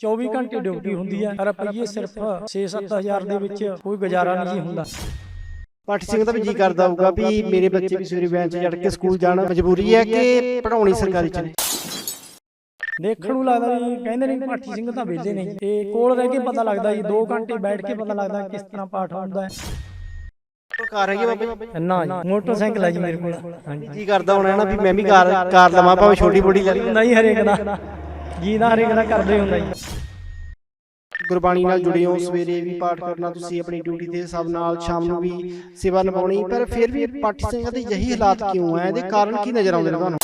24 ਘੰਟੇ ਡਿਊਟੀ ਹੁੰਦੀ ਹੈ। ਰੁਪਈਏ ਸਿਰਫ 6-7000 ਦੇ ਵਿੱਚ ਕੋਈ ਗੁਜ਼ਾਰਾ ਨਹੀਂ ਜੀ ਹੁੰਦਾ। ਪਾਠੀ ਸਿੰਘ ਦਾ ਵੀ ਜੀ ਕਰਦਾ ਹੋਊਗਾ ਵੀ ਮੇਰੇ ਬੱਚੇ ਵੀ ਸਵੇਰੇ ਵੈਨ 'ਚ ਚੜ ਕੇ ਸਕੂਲ ਜਾਣ ਮਜਬੂਰੀ ਹੈ ਕਿ ਪੜਾਉਣੀ ਸਰਕਾਰੀ 'ਚ? ਨੇ ਦੇਖਣ ਨੂੰ ਲੱਗਦਾ ਜੀ ਕਹਿੰਦੇ ਨੇ ਪਾਠੀ ਸਿੰਘ ਤਾਂ ਵਿਹਲੇ ਨੇ। ਜੀ। ਤੇ ਕੋਲ ਰਹਿ ਕੇ ਪਤਾ ਲੱਗਦਾ ਜੀ 2 ਘੰਟੇ ਬੈਠ ਕੇ ਪਤਾ ਲੱਗਦਾ ਕਿਸ ਤਰ੍ਹਾਂ ਪਾਠ ਹੁੰਦਾ ਹੈ। ਕਾਰ ਹੈਗੀ ਬਾਬਾ? ਜੀ ਨਾ ਜੀ ਮੋਟਰਸਾਈਕਲ ਹੈ ਜੀ ਮੇਰੇ ਕੋਲ। ਹਾਂਜੀ ਜੀ ਕਰਦਾ ਹੋਣਾ ਨਾ ਵੀ ਮੈਂ ਵੀ ਕਾਰ ਕਾਰ ਲਵਾਂ ਭਾਵੇਂ ਛੋਟੀ ਬੋੜੀ ਲੈ ਲਈ ਨਹੀਂ ਹਰੇਕ ਦਾ। ਜੀ ਦਾ ਹਰੇਕ ਦਾ ਕਰਦੇ ਹੁੰਦਾ ਜੀ। ਗੁਰਬਾਣੀ ਨਾਲ ਜੁੜੇ ਹੋ ਸਵੇਰੇ ਵੀ ਪਾਠ ਕਰਨਾ ਤੁਸੀਂ ਆਪਣੀ ਡਿਊਟੀ ਦੇ ਹਿਸਾਬ ਨਾਲ ਸ਼ਾਮ ਨੂੰ ਵੀ ਸੇਵਾ ਨਿਭਾਉਣੀ ਪਰ ਫਿਰ ਵੀ ਪਾਠੀ ਸਿੰਘਾਂ ਦੇ ਯਹੀ ਹਾਲਾਤ ਕਿਉਂ ਹੈ ਇਹਦੇ ਕਾਰਨ ਕੀ ਨਜ਼ਰ ਆਉਂਦੇ ਨੇ ਤੁਹਾਨੂੰ?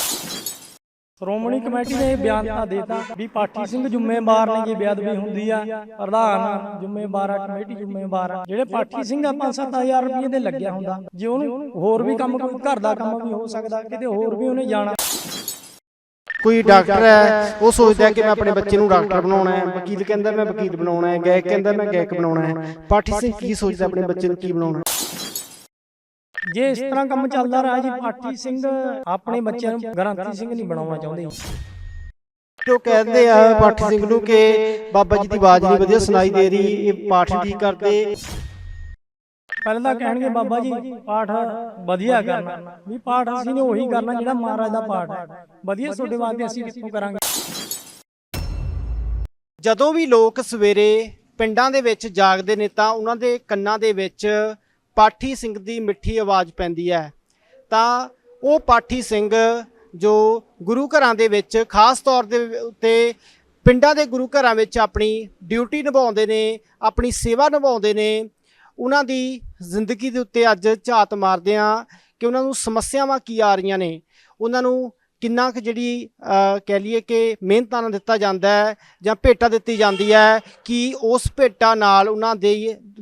ਸ਼੍ਰੋਮਣੀ ਕਮੇਟੀ ਨੇ ਇਹ ਬਿਆਨ ਤਾਂ ਦੇਤਾ ਵੀ ਪਾਠੀ ਸਿੰਘ ਜ਼ਿੰਮੇਵਾਰ ਨੇ ਜੇ ਬੇਅਦਬੀ ਹੁੰਦੀ ਆ। ਪ੍ਰਧਾਨ ਜ਼ਿੰਮੇਵਾਰ ਆ ਕਮੇਟੀ ਜ਼ਿੰਮੇਵਾਰ ਆ। ਜਿਹੜੇ ਪਾਠੀ ਸਿੰਘ ਆ 5-7000 ਰੁਪਏ ਦੇ ਲੱਗਿਆ ਹੁੰਦਾ ਜੇ ਉਹਨੂੰ ਹੋਰ ਵੀ ਕੰਮ ਕੋਈ ਘਰ ਦਾ ਕੰਮ ਵੀ ਹੋ ਸਕਦਾ ਕਿਤੇ ਹੋਰ ਵੀ ਉਹਨੇ ਜਾਣਾ। ਕੋਈ ਡਾਕਟਰ ਹੈ ਉਹ ਸੋਚਦਾ ਕਿ ਮੈਂ ਆਪਣੇ ਬੱਚੇ ਨੂੰ ਡਾਕਟਰ ਬਣਾਉਣਾ ਹੈ ਵਕੀਲ ਕਹਿੰਦਾ ਮੈਂ ਵਕੀਲ ਬਣਾਉਣਾ ਹੈ ਗਾਇਕ ਕਹਿੰਦਾ ਮੈਂ ਗਾਇਕ ਬਣਾਉਣਾ ਹੈ। ਪਾਠੀ ਸਿੰਘ ਕੀ ਸੋਚਦਾ ਆਪਣੇ ਬੱਚੇ ਨੂੰ ਕੀ ਬਣਾਉਣਾ ਜੇ ਇਸ ਤਰ੍ਹਾਂ ਕੰਮ ਚੱਲਦਾ ਰਿਹਾ ਜੀ ਪਾਠੀ ਸਿੰਘ ਆਪਣੇ ਬੱਚਿਆਂ ਨੂੰ ਗ੍ਰੰਥੀ ਸਿੰਘ ਨਹੀਂ ਬਣਾਉਣਾ ਚਾਹੁੰਦੇ। ਲੋਕ ਕਹਿੰਦੇ ਆ ਪਾਠੀ ਸਿੰਘ ਨੂੰ ਕਿ ਬਾਬਾ ਜੀ ਦੀ ਆਵਾਜ਼ ਨਹੀਂ ਵਧੀਆ ਸੁਣਾਈ ਦੇ ਰਹੀ ਇਹ ਪਾਠ ਠੀਕ ਕਰਦੇ। ਪਹਿਲਾਂ ਤਾਂ ਕਹਿਣਗੇ ਬਾਬਾ ਜੀ ਪਾਠ ਵਧੀਆ ਕਰਨਾ। ਵੀ ਪਾਠ ਅਸੀਂ ਨੇ ਉਹੀ ਕਰਨਾ ਜਿਹੜਾ ਮਹਾਰਾਜ ਦਾ ਪਾਠ ਹੈ। ਵਧੀਆ ਤੁਹਾਡੇ ਵਾਸਤੇ ਅਸੀਂ ਕਿੱਥੋਂ ਕਰਾਂਗੇ? ਜਦੋਂ ਵੀ ਲੋਕ ਸਵੇਰੇ ਪਿੰਡਾਂ ਦੇ ਵਿੱਚ ਜਾਗਦੇ ਨੇ ਤਾਂ ਉਹਨਾਂ ਦੇ ਕੰਨਾਂ ਦੇ ਵਿੱਚ ਪਾਠੀ ਸਿੰਘ ਦੀ ਮਿੱਠੀ ਆਵਾਜ਼ ਪੈਂਦੀ ਹੈ। ਤਾਂ ਉਹ ਪਾਠੀ ਸਿੰਘ ਜੋ ਗੁਰੂ ਘਰਾਂ ਦੇ ਵਿੱਚ ਖਾਸ ਤੌਰ ਦੇ ਉੱਤੇ ਪਿੰਡਾਂ ਦੇ ਗੁਰੂ ਘਰਾਂ ਵਿੱਚ ਆਪਣੀ ਡਿਊਟੀ ਨਿਭਾਉਂਦੇ ਨੇ ਆਪਣੀ ਸੇਵਾ ਨਿਭਾਉਂਦੇ ਨੇ ਉਹਨਾਂ ਦੀ ਜ਼ਿੰਦਗੀ ਦੇ ਉੱਤੇ ਅੱਜ ਝਾਤ ਮਾਰਦੇ ਆ ਕਿ ਉਹਨਾਂ ਨੂੰ ਸਮੱਸਿਆਵਾਂ ਕੀ ਆ ਰਹੀਆਂ ਨੇ। ਉਹਨਾਂ ਨੂੰ ਕਿੰਨਾ ਕੁ ਜਿਹੜੀ ਕਹਿ ਲਈਏ ਕਿ ਮਿਹਨਤਾਂ ਨਾਲ ਦਿੱਤਾ ਜਾਂਦਾ ਹੈ ਜਾਂ ਭੇਟਾ ਦਿੱਤੀ ਜਾਂਦੀ ਹੈ ਕਿ ਉਸ ਭੇਟਾ ਨਾਲ ਉਹਨਾਂ ਦੇ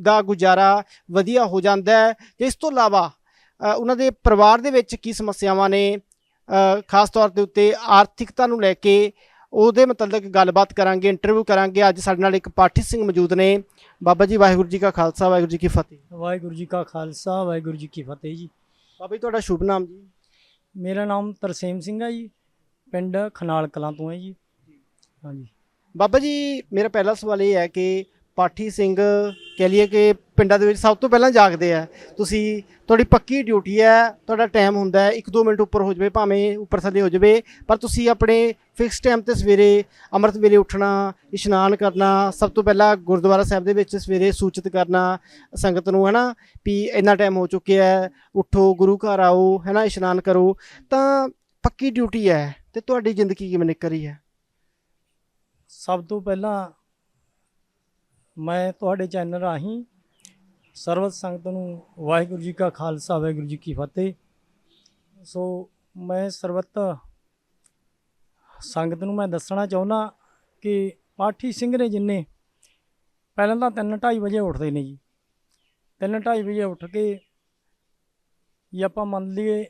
ਦਾ ਗੁਜ਼ਾਰਾ ਵਧੀਆ ਹੋ ਜਾਂਦਾ ਹੈ। ਇਸ ਤੋਂ ਇਲਾਵਾ ਉਹਨਾਂ ਦੇ ਪਰਿਵਾਰ ਦੇ ਵਿੱਚ ਕੀ ਸਮੱਸਿਆਵਾਂ ਨੇ? ਖਾਸ ਤੌਰ ਦੇ ਉੱਤੇ ਆਰਥਿਕਤਾ ਨੂੰ ਲੈ ਕੇ ਉਹਦੇ ਮਤਲਬ ਗੱਲਬਾਤ ਕਰਾਂਗੇ, ਇੰਟਰਵਿਊ ਕਰਾਂਗੇ। ਅੱਜ ਸਾਡੇ ਨਾਲ ਇੱਕ ਪਾਠੀ ਸਿੰਘ ਮੌਜੂਦ ਨੇ। ਬਾਬਾ ਜੀ ਵਾਹਿਗੁਰੂ ਜੀ ਕਾ ਖਾਲਸਾ ਵਾਹਿਗੁਰੂ ਜੀ ਕੀ ਫਤਿਹ। ਵਾਹਿਗੁਰੂ ਜੀ ਕਾ ਖਾਲਸਾ ਵਾਹਿਗੁਰੂ ਜੀ ਕੀ ਫਤਿਹ ਜੀ। ਬਾਬਾ ਜੀ ਤੁਹਾਡਾ ਸ਼ੁਭ ਨਾਮ ਜੀ? ਮੇਰਾ ਨਾਮ ਤਰਸੇਮ ਸਿੰਘ ਹੈ ਜੀ ਪਿੰਡ ਖਨਾਲ ਕਲਾਂ ਤੋਂ ਹੈ ਜੀ। ਹਾਂਜੀ। ਬਾਬਾ ਜੀ ਮੇਰਾ ਪਹਿਲਾ ਸਵਾਲ ਇਹ ਹੈ ਕਿ ਪਾਠੀ ਸਿੰਘ ਕਹਿ ਲਈਏ ਕਿ ਪਿੰਡਾਂ ਦੇ ਵਿੱਚ ਸਭ ਤੋਂ ਪਹਿਲਾਂ ਜਾਗਦੇ ਆ। ਤੁਸੀਂ, ਤੁਹਾਡੀ ਪੱਕੀ ਡਿਊਟੀ ਹੈ, ਤੁਹਾਡਾ ਟਾਈਮ ਹੁੰਦਾ ਹੈ 1-2 ਮਿੰਟ ਉੱਪਰ ਹੋ ਜਾਵੇ, ਭਾਵੇਂ ਉੱਪਰ ਥੱਲੇ ਹੋ ਜਾਵੇ, ਪਰ ਤੁਸੀਂ ਆਪਣੇ ਫਿਕਸ ਟਾਈਮ ਤੇ ਸਵੇਰੇ ਅੰਮ੍ਰਿਤ ਵੇਲੇ ਉੱਠਣਾ, ਇਸ਼ਨਾਨ ਕਰਨਾ, ਸਭ ਤੋਂ ਪਹਿਲਾਂ ਗੁਰਦੁਆਰਾ ਸਾਹਿਬ ਦੇ ਵਿੱਚ ਸਵੇਰੇ ਸੂਚਿਤ ਕਰਨਾ ਸੰਗਤ ਨੂੰ ਹੈ ਨਾ ਵੀ ਇੰਨਾ ਟਾਈਮ ਹੋ ਚੁੱਕਿਆ ਹੈ, ਉੱਠੋ, ਗੁਰੂ ਘਰ ਆਓ ਹੈ ਨਾ ਇਸ਼ਨਾਨ ਕਰੋ, ਤਾਂ ਪੱਕੀ ਡਿਊਟੀ ਹੈ ਤੇ ਤੁਹਾਡੀ ਜ਼ਿੰਦਗੀ ਕਿਵੇਂ ਨਿਕਲ ਰਹੀ ਹੈ? ਸਭ ਤੋਂ ਪਹਿਲਾਂ ਮੈਂ ਤੁਹਾਡੇ ਚੈਨਲ ਰਾਹੀਂ ਸਰਵਤ ਸੰਗਤ ਨੂੰ ਵਾਹਿਗੁਰੂ ਜੀ ਕਾ ਖਾਲਸਾ, ਵਾਹਿਗੁਰੂ ਜੀ ਕੀ ਫਤਿਹ। ਸੋ ਮੈਂ ਸਰਬੱਤ ਸੰਗਤ ਨੂੰ ਮੈਂ ਦੱਸਣਾ ਚਾਹੁੰਦਾ ਕਿ ਪਾਠੀ ਸਿੰਘ ਨੇ ਜਿੰਨੇ, ਪਹਿਲਾਂ ਤਾਂ 3:30 ਵਜੇ ਉੱਠਦੇ ਨੇ ਜੀ। 3:30 ਵਜੇ ਉੱਠ ਕੇ ਜੇ ਆਪਾਂ ਮੰਨ ਲਈਏ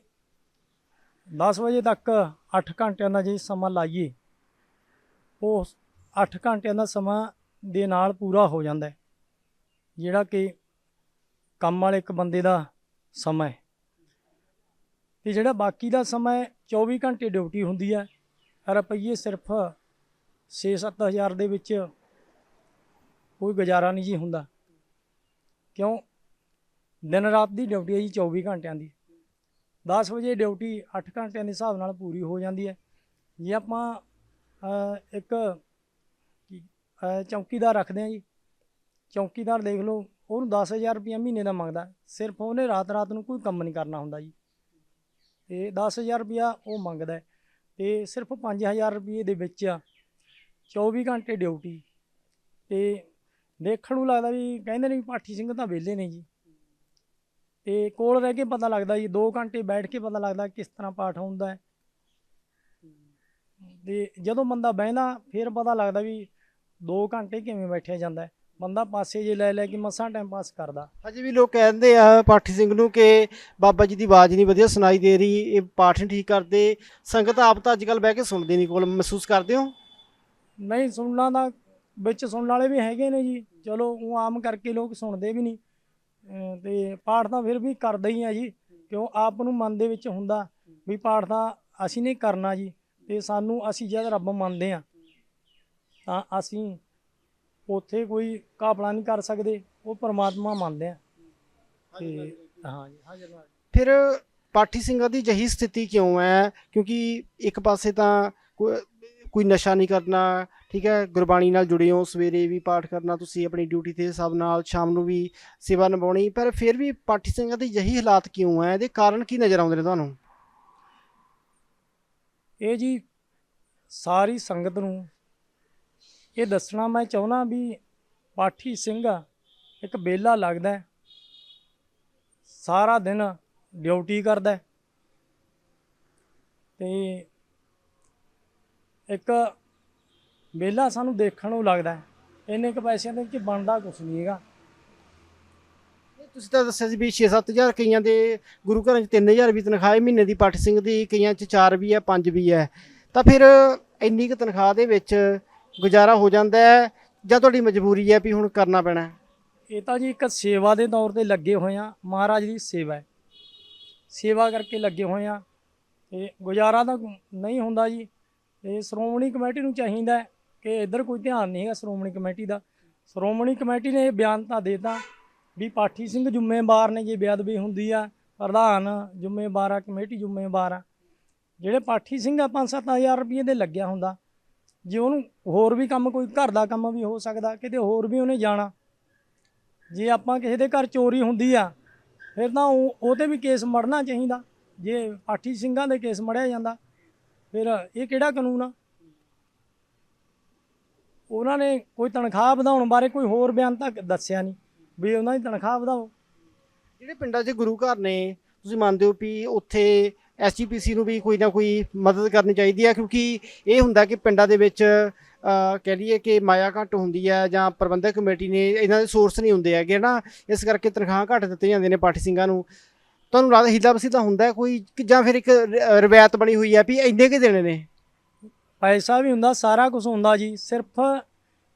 10 ਵਜੇ ਤੱਕ 8 ਘੰਟਿਆਂ ਦਾ ਜੇ ਸਮਾਂ ਲਾਈਏ ਉਹ 8 ਘੰਟਿਆਂ ਦਾ ਸਮਾਂ ਦੇ ਨਾਲ ਪੂਰਾ ਹੋ ਜਾਂਦਾ ਹੈ, ਜਿਹੜਾ ਕਿ ਕੰਮ ਵਾਲੇ ਇੱਕ ਬੰਦੇ ਦਾ ਸਮਾਂ ਹੈ। ਤੇ ਜਿਹੜਾ ਬਾਕੀ ਦਾ ਸਮਾਂ ਹੈ 24 ਘੰਟੇ ਡਿਊਟੀ ਹੁੰਦੀ ਹੈ। ਰੁਪਈਏ ਸਿਰਫ 6-7000 ਦੇ ਵਿੱਚ ਕੋਈ ਗੁਜ਼ਾਰਾ ਨਹੀਂ ਜੀ ਹੁੰਦਾ। ਕਿਉਂ? ਦਿਨ ਰਾਤ ਦੀ ਡਿਊਟੀ ਹੈ ਜੀ 24 ਘੰਟਿਆਂ ਦੀ। 10 ਵਜੇ ਡਿਊਟੀ 8 ਘੰਟਿਆਂ ਦੇ ਹਿਸਾਬ ਨਾਲ ਪੂਰੀ ਹੋ ਜਾਂਦੀ ਹੈ। ਜੇ ਆਪਾਂ ਇੱਕ ਚੌਕੀਦਾਰ ਰੱਖਦੇ ਆ ਜੀ। ਚੌਕੀਦਾਰ ਦੇਖ ਲਓ ਉਹਨੂੰ 10000 ਰੁਪਏ ਮਹੀਨੇ ਦਾ ਮੰਗਦਾ। ਸਿਰਫ ਉਹਨੇ ਰਾਤ ਰਾਤ ਨੂੰ ਕੋਈ ਕੰਮ ਨਹੀਂ ਕਰਨਾ ਹੁੰਦਾ ਜੀ। ਤੇ 10000 ਰੁਪਿਆ ਉਹ ਮੰਗਦਾ ਤੇ ਸਿਰਫ 5000 ਰੁਪਏ ਦੇ ਵਿੱਚ 24 ਘੰਟੇ ਡਿਊਟੀ। ਤੇ ਦੇਖਣ ਨੂੰ ਲੱਗਦਾ ਵੀ ਕਹਿੰਦੇ ਨੇ ਵੀ ਪਾਠੀ ਸਿੰਘ ਤਾਂ ਵਿਹਲੇ ਨੇ ਜੀ। ਤੇ ਕੋਲ ਰਹਿ ਕੇ ਪਤਾ ਲੱਗਦਾ ਜੀ 2 ਘੰਟੇ ਬੈਠ ਕੇ ਪਤਾ ਲੱਗਦਾ ਕਿਸ ਤਰ੍ਹਾਂ ਪਾਠ ਹੁੰਦਾ ਹੈ। ਤੇ ਜਦੋਂ ਬੰਦਾ ਬਹਿੰਦਾ ਫਿਰ ਪਤਾ ਲੱਗਦਾ ਵੀ 2 ਘੰਟੇ ਕਿਵੇਂ ਬੈਠਿਆ ਜਾਂਦਾ ਹੈ? ਬੰਦਾ ਪਾਸੇ ਜੇ ਲੈ ਲੈ ਕੇ ਮਸਾਂ ਟਾਈਮ ਪਾਸ ਕਰਦਾ। ਹਜੇ ਵੀ ਲੋਕ ਕਹਿੰਦੇ ਆ ਪਾਠੀ ਸਿੰਘ ਨੂੰ ਕਿ ਬਾਬਾ ਜੀ ਦੀ ਆਵਾਜ਼ ਨਹੀਂ ਵਧੀਆ ਸੁਣਾਈ ਦੇ ਰਹੀ ਇਹ ਪਾਠ ਨਹੀਂ ਠੀਕ ਕਰਦੇ। ਸੰਗਤ ਆਪ ਤਾਂ ਅੱਜ ਕੱਲ ਬਹਿ ਕੇ ਸੁਣਦੀ ਨਹੀਂ ਕੋਲ ਮਹਿਸੂਸ ਕਰਦੇ ਹੋ? ਨਹੀਂ ਸੁਣਨਾ ਦਾ ਵਿੱਚ ਸੁਣਨ ਵਾਲੇ ਵੀ ਹੈਗੇ ਨੇ ਜੀ। ਚਲੋ ਉਹ ਆਮ ਕਰਕੇ ਲੋਕ ਸੁਣਦੇ ਵੀ ਨਹੀਂ। ਤੇ ਪਾਠ ਤਾਂ ਫਿਰ ਵੀ ਕਰਦੇ ਹੀ ਆ ਜੀ ਕਿਉਂ ਆਪ ਨੂੰ ਮਨ ਦੇ ਵਿੱਚ ਹੁੰਦਾ ਵੀ ਪਾਠ ਤਾਂ ਅਸੀਂ ਨੇ ਕਰਨਾ ਜੀ। ਤੇ ਸਾਨੂੰ ਅਸੀਂ ਜਦ ਰੱਬ ਮੰਨਦੇ ਆ ਤਾਂ ਅਸੀਂ ਉੱਥੇ ਕੋਈ ਕਾਪਲਾ ਨਹੀਂ ਕਰ ਸਕਦੇ ਉਹ ਪਰਮਾਤਮਾ ਮੰਨਦੇ ਆ। ਤੇ ਹਾਂ ਜੀ ਹਾਜ਼ਰ ਨਾਜ਼ਰ। ਫਿਰ ਪਾਠੀ ਸਿੰਘਾਂ ਦੀ ਜਹੀ ਸਥਿਤੀ ਕਿਉਂ ਹੈ? ਕਿਉਂਕਿ ਇੱਕ ਪਾਸੇ ਤਾਂ ਕੋਈ ਨਸ਼ਾ ਨਹੀਂ ਕਰਨਾ ਠੀਕ ਹੈ ਗੁਰਬਾਣੀ ਨਾਲ ਜੁੜੇ ਹੋ ਸਵੇਰੇ ਵੀ ਪਾਠ ਕਰਨਾ ਤੁਸੀਂ ਆਪਣੀ ਡਿਊਟੀ ਤੇ ਹਿਸਾਬ ਨਾਲ ਸ਼ਾਮ ਨੂੰ ਵੀ ਸੇਵਾ ਨਿਭਾਉਣੀ ਪਰ ਫਿਰ ਵੀ ਪਾਠੀ ਸਿੰਘਾਂ ਦੀ ਜਹੀ ਹਾਲਾਤ ਕਿਉਂ ਹੈ? ਇਹਦੇ ਕਾਰਨ ਕੀ ਨਜ਼ਰ ਆਉਂਦੇ ਨੇ ਤੁਹਾਨੂੰ? ਇਹ ਜੀ ਸਾਰੀ ਸੰਗਤ ਨੂੰ ਇਹ ਦੱਸਣਾ ਮੈਂ ਚਾਹੁੰਦਾ ਵੀ ਪਾਠੀ ਸਿੰਘ ਇੱਕ ਬੇਲਾ ਲੱਗਦਾ ਸਾਰਾ ਦਿਨ ਡਿਊਟੀ ਕਰਦਾ ਹੈ। ਤੇ ਇੱਕ ਬੇਲਾ ਸਾਨੂੰ ਦੇਖਣ ਨੂੰ ਲੱਗਦਾ ਇੰਨੇ ਕੁ ਪੈਸਿਆਂ ਦੇ ਵਿੱਚ ਬਣਦਾ ਕੁਛ ਨਹੀਂ ਹੈਗਾ। ਤੁਸੀਂ ਤਾਂ ਦੱਸਿਆ ਸੀ ਵੀ 6-7000 ਕਈਆਂ ਦੇ ਗੁਰੂ ਘਰਾਂ 'ਚ 3000 ਵੀ ਤਨਖਾਹ ਹੈ, ਮਹੀਨੇ ਦੀ ਪਾਠੀ ਸਿੰਘ ਦੀ ਕਈਆਂ 'ਚ 4 ਵੀ ਹੈ 5 ਵੀ ਹੈ। ਤਾਂ ਫਿਰ ਇੰਨੀ ਕੁ ਤਨਖਾਹ ਦੇ ਵਿੱਚ ਗੁਜ਼ਾਰਾ ਹੋ ਜਾਂਦਾ ਹੈ ਜਾਂ ਤੁਹਾਡੀ ਮਜਬੂਰੀ ਹੈ ਵੀ ਹੁਣ ਕਰਨਾ ਪੈਣਾ ਹੈ? ਇਹ ਤਾਂ ਜੀ ਇੱਕ ਸੇਵਾ ਦੇ ਤੌਰ ਤੇ ਲੱਗੇ ਹੋਏ ਆ ਮਹਾਰਾਜ ਦੀ ਸੇਵਾ ਹੈ। ਸੇਵਾ ਕਰਕੇ ਲੱਗੇ ਹੋਏ ਆ ਤੇ ਗੁਜ਼ਾਰਾ ਤਾਂ ਨਹੀਂ ਹੁੰਦਾ ਜੀ। ਇਹ ਸ਼੍ਰੋਮਣੀ ਕਮੇਟੀ ਨੂੰ ਚਾਹੀਦਾ ਹੈ ਕਿ ਇੱਧਰ ਕੋਈ ਧਿਆਨ ਨਹੀਂ ਹੈਗਾ ਸ਼੍ਰੋਮਣੀ ਕਮੇਟੀ ਦਾ। ਸ਼੍ਰੋਮਣੀ ਕਮੇਟੀ ਨੇ ਇਹ ਬਿਆਨ ਤਾਂ ਦੇਤਾ ਵੀ ਪਾਠੀ ਸਿੰਘ ਜ਼ਿੰਮੇਵਾਰ ਨੇ ਜੇ ਬੇਅਦਬੀ ਹੁੰਦੀ ਆ, ਪ੍ਰਧਾਨ ਜ਼ਿੰਮੇਵਾਰ ਆ, ਕਮੇਟੀ ਜ਼ਿੰਮੇਵਾਰ ਆ। ਜਿਹੜੇ ਪਾਠੀ ਸਿੰਘ ਆ 5-7000 ਰੁਪਏ ਦੇ ਲੱਗਿਆ ਹੁੰਦਾ। ਜੇ ਉਹਨੂੰ ਹੋਰ ਵੀ ਕੰਮ ਕੋਈ ਘਰ ਦਾ ਕੰਮ ਵੀ ਹੋ ਸਕਦਾ, ਕਿਤੇ ਹੋਰ ਵੀ ਉਹਨੇ ਜਾਣਾ। ਜੇ ਆਪਾਂ ਕਿਸੇ ਦੇ ਘਰ ਚੋਰੀ ਹੁੰਦੀ ਆ, ਫਿਰ ਤਾਂ ਉਹ ਉਹ ਤੇ ਵੀ ਕੇਸ ਮੜਨਾ ਚਾਹੀਦਾ। ਜੇ ਪਾਠੀ ਸਿੰਘਾਂ ਦੇ ਕੇਸ ਮੜਿਆ ਜਾਂਦਾ, ਫਿਰ ਇਹ ਕਿਹੜਾ ਕਾਨੂੰਨ ਆ? ਉਹਨਾਂ ਨੇ ਕੋਈ ਤਨਖਾਹ ਵਧਾਉਣ ਬਾਰੇ ਕੋਈ ਹੋਰ ਬਿਆਨ ਤੱਕ ਦੱਸਿਆ ਨਹੀਂ, ਵੀ ਉਹਨਾਂ ਦੀ ਤਨਖਾਹ ਵਧਾਓ। ਜਿਹੜੇ ਪਿੰਡਾਂ 'ਚ ਗੁਰੂ ਘਰ ਨੇ, ਤੁਸੀਂ ਮੰਨਦੇ ਹੋ ਵੀ ਉੱਥੇ ਐਸਜੀਪੀਸੀ ਨੂੰ ਵੀ ਕੋਈ ਨਾ ਕੋਈ ਮਦਦ ਕਰਨੀ ਚਾਹੀਦੀ ਹੈ, ਕਿਉਂਕਿ ਇਹ ਹੁੰਦਾ ਕਿ ਪਿੰਡਾਂ ਦੇ ਵਿੱਚ ਕਹਿ ਲਈਏ ਕਿ ਮਾਇਆ ਘੱਟ ਹੁੰਦੀ ਹੈ ਜਾਂ ਪ੍ਰਬੰਧਕ ਕਮੇਟੀ ਨੇ ਇਹਨਾਂ ਦੇ ਸੋਰਸ ਨਹੀਂ ਹੁੰਦੇ ਹੈਗੇ ਨਾ, ਇਸ ਕਰਕੇ ਤਨਖਾਹ ਘੱਟ ਦਿੱਤੇ ਜਾਂਦੇ ਨੇ ਪਾਠੀ ਸਿੰਘਾਂ ਨੂੰ। ਤੁਹਾਨੂੰ ਲੱਗਦਾ ਹੀਲਾ ਵਸੀਲਾ ਹੁੰਦਾ ਕੋਈ ਜਾਂ ਫਿਰ ਇੱਕ ਰਵਾਇਤ ਬਣੀ ਹੋਈ ਹੈ ਵੀ ਇੰਨੇ ਕੁ ਦੇਣੇ ਨੇ? ਪੈਸਾ ਵੀ ਹੁੰਦਾ, ਸਾਰਾ ਕੁਝ ਹੁੰਦਾ ਜੀ, ਸਿਰਫ